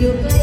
you.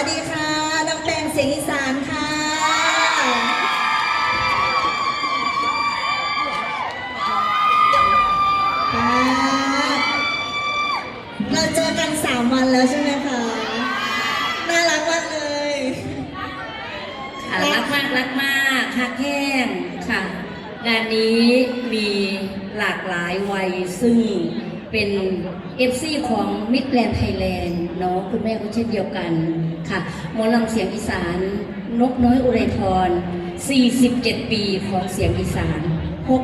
วัสดีค่ะ น้องแปงเสียงอีสานค่ะ เราเจอกันสามวันแล้วใช่ไหมคะ น่ารักมากเลยค่ะรักมากรักมากฮักแห้งค่ะ งานนี้มีหลากหลายวัยซึ่งเป็น FC ของมิตรแลนด์ไทยแลนด์เนาะคุณแม่ก็เช่นเดียวกัน ค่ะหมอลำเสียงอีสานนกน้อยอุไรพร 47 ปีของเสียงอีสาน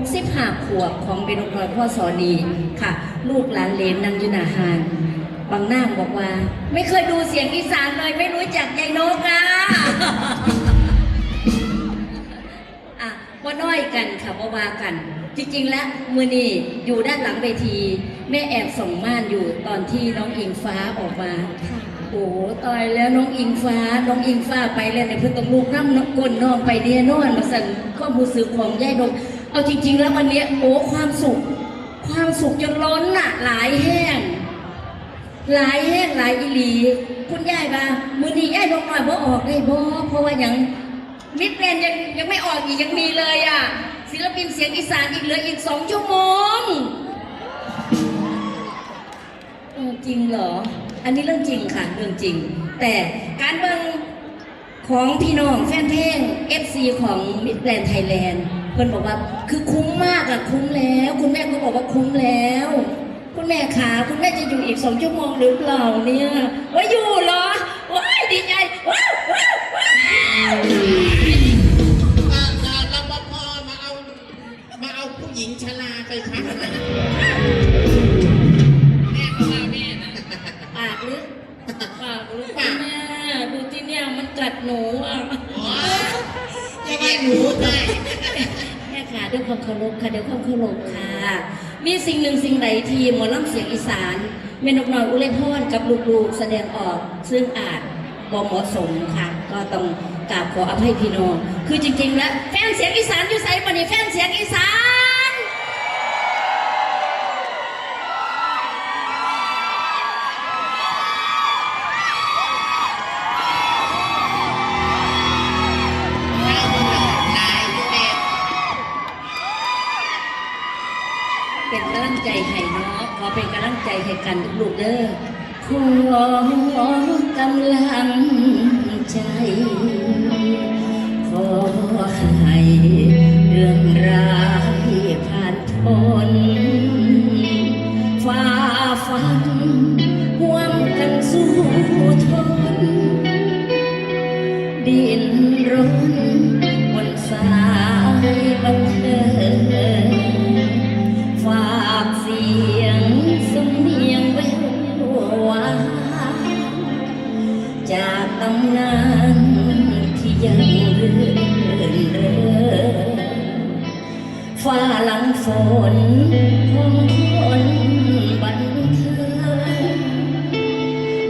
65ขวบของเบนกน้อยพ่อสอนีค่ะ ลูกหลานเลนนังยุนาหารบางหน้าบอกว่า ไม่เคยดูเสียงอีสานเลยไม่รู้จักยายนกอะอะว่าน้อยกันค่ะว่าว่ากันจริงๆ แล้วมือนี่อยู่ด้านหลังเวที แม่แอบส่งม่านอยู่ตอนที่น้องอิงฟ้าออกมา โอ้ตายแล้วน้องอิงฟ้า น้องอิงฟ้าไปแล้วเนี่ยเพื่อนต้องลูกน้ำน้ำก้นน้องไปเดียนอนมาสั่นข้อมูลสื่อของยายดงเอาจริง ๆ แล้ววันนี้โอ้ความสุข ความสุขจนล้นน่ะ หลายแห้ง หลายแห้งหลายอีหลี คุณยายบ้ามือนี้ยายดงหน่อยบ่ออกได้บ่เพราะว่าหยังมิดแมนยังยังไม่ออกอีกยังมีเลยอะศิลปินเสียงอีสานอีกเหลืออีกสองชั่วโมงจริงเหรอ อันนี้เรื่องจริงค่ะเรื่องจริง แต่การเบิ่งของพี่น้องแฟนเพลง FC ของมิดแลนด์ไทยแลนด์เพิ่นบอกว่าคือคุ้มมากอะคุ้มแล้ว คุณแม่ก็บอกว่าคุ้มแล้ว คุณแม่ขาคุณแม่จะอยู่อีกสองชั่วโมงหรือเปล่าเนี่ยว่าอยู่เหรอว้ายดีใจว้าวว้าวว้าวอ่าอ่ารปภมาเอามาเอาผู้หญิงชราไปพัก ปากลึกคุณแม่ดูที่เนี่ยมันกัดหนูอะยจะเรียกหนูได้แม่ค่ะด้วยความเคารพค่ะด้วยความเคารพค่ะ มีสิ่งหนึ่งสิ่งใดที่หมอลำเสียงอีสานเมนกน้อยอุไรพรกับลูกๆแสดงออกซึ่งอาจบ่เหมาะสมค่ะ ก็ต้องกราบขออภัยพี่น้องคือจริงๆแล้วแฟนเสียงอีสานอยู่ไสปะนี่แฟนเสียงอีสาน ใจให้กันลูกเด้อขอกำลังใจ ขอให้เรื่องร้ายผ่านพ้น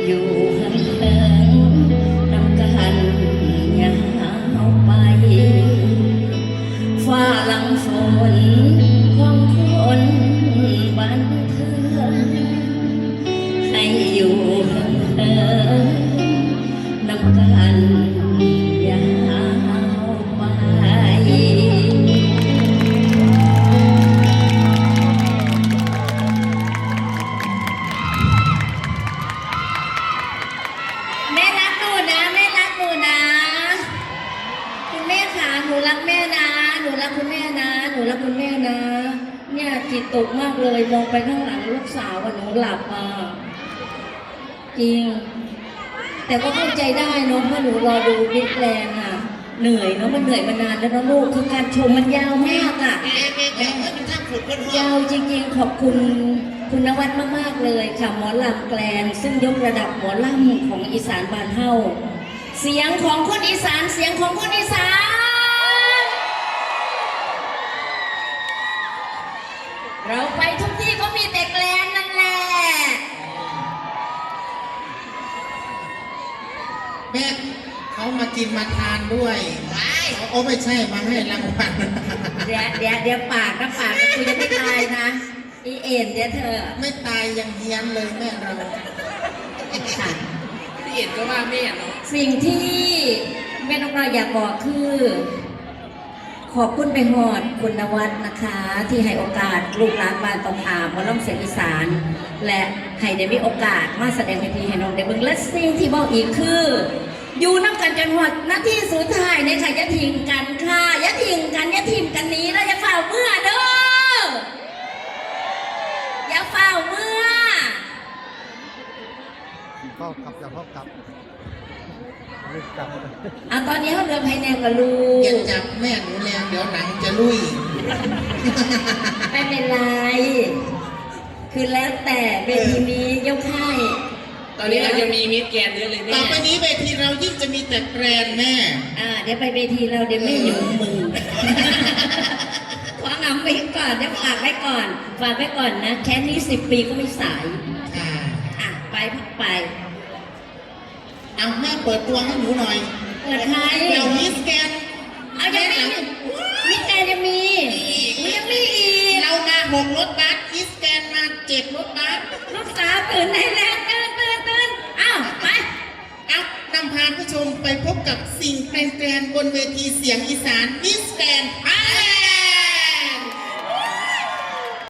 อยู่ห่างๆนำกันยาวไปฝ้าหลังฝนของคนบันเทิงให้อยู่ห่างๆนำกัน หนูรักแม่นะ หนูรักคุณแม่นะ หนูรักคุณแม่นะ เนี่ยจิตตกมากเลยมองไปข้างหลังลูกสาวว่าหนูหลับอะจริง แต่ก็เข้าใจได้เนาะเพราะหนูรอดูบิ๊กแลนอะ เหนื่อยเนาะมันเหนื่อยมานานแล้วเนาะลูกคือการชมมันยาวมากอะแม่แม่แม่มันทั้งฝุ่นคนห้องยาวจริงๆขอบคุณคุณนวัดมากๆเลยค่ะหมอลำแกลน ซึ่งยกระดับหมอลำของอีสานบ้านเฮาเสียงของคนอีสานเสียงของคนอีสาน เราไปทุกที่ก็มีแต่แกลนนั่นแหละ แม่เขามากินมาทานด้วยโอ้ไม่ใช่มาให้รางวัลเดี๋ยวเดี๋ยวเดี๋ยวปากนะปากนะคุยจะไม่ตายนะ อีเอ็นเดี๋ยวเธอไม่ตายอย่างเฮียนเลยแม่เราค่ะพี่เอ็ดก็ว่าแม่เนาะสิ่งที่แม่นกเราอยากบอกคือ ขอบคุณไปหอดคุณนวัดนะคะ ที่ให้โอกาสลูกหลานบ้านตองอาหมาล่องเสียงอีสาน และให้ได้มีโอกาสมาแสดงเวทีให้น้องได้เบิ่งและสิ่งที่บอกอีกคือ อยู่น้ำกันจนหอดหน้าที่สุดท้ายเนี่ยค่ะย่าทิ้งกันค่ะย่าทิ้งกันย่าทิ้งกันนี้แล้วย่าเฝ้าเมื่อเด้ออย่าเฝ้าเมื่อเข้ากับจะเข้ากับ กลับอะตอนนี้เขาเดินภายในกับลูอย่ากจับแม่หนูแรงเดี๋ยวหนังจะลุย ไม่เป็นไร คือแล้วแต่เวทีนี้ยกให้ตอนนี้เราจะมีมิดแกรนด์เยอะเลยแม่ต่อไปนี้เวทีเรายิ่งจะมีแต่แกรนแม่ อ่าเดี๋ยวไปเวทีเราเดี๋ยวไม่อยู่มือขอนำไปก่อนเดี๋ยวฝากไว้ก่อนฝากไว้ก่อนนะ แค่นี้สิบปีก็ไม่สาย อ่าอะไปพักไป เอาแม่เปิดตัวให้หนูหน่อยเปิดให้เดี๋ยวมิสแกนเอายังมีมิแต่ยังมีอุ๊ยยังมีอีกเรามาหกรถบัสมิสแกนมาเจ็ดรถบัสลูกสาวตื่นได้แล้วตื่นตื่นตื่นอ้าวไปเอานำพาผู้ชมไปพบกับสิ่งแกรนๆบนเวทีเสียงอีสานมิสแกนไป